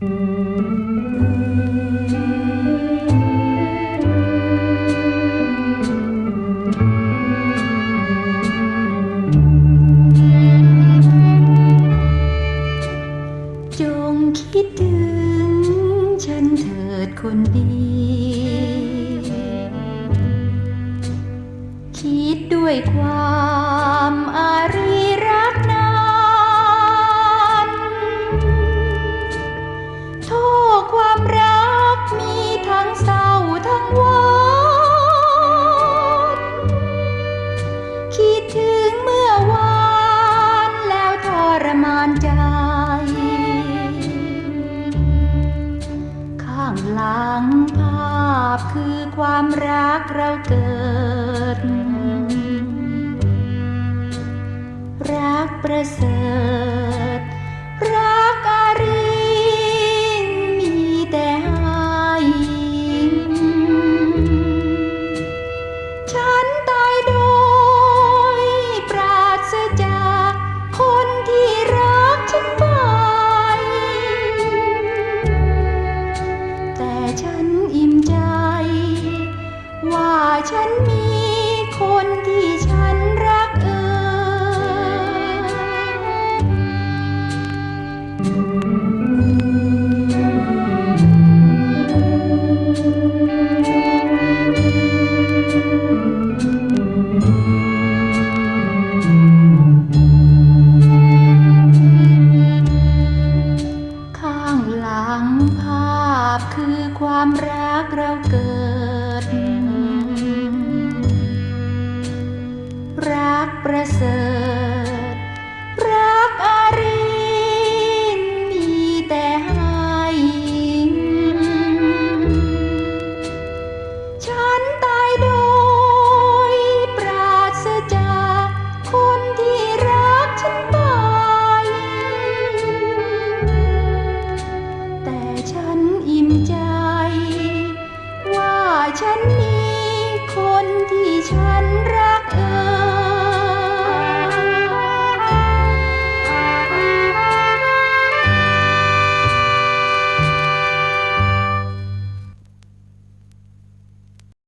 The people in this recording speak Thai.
จงคิดถึงฉันเถิดคนดี คิดด้วยความ ความรักเราเกิด รักประเสริฐ รักอารีมีแต่ให้ฉันตายโดยปราศจากคนที่รักฉันไป แต่ฉันอิ่มใจ ฉันมีคนที่ฉันรักเอ่ยข้างหลังภาพคือความรักเราเกิด ประเสริฐ รักอริญมีแต่ให้ฉันตายโดยปราศจากคนที่รักฉันไป แต่ฉันอิ่มใจ ว่าฉันมีคนที่ฉัน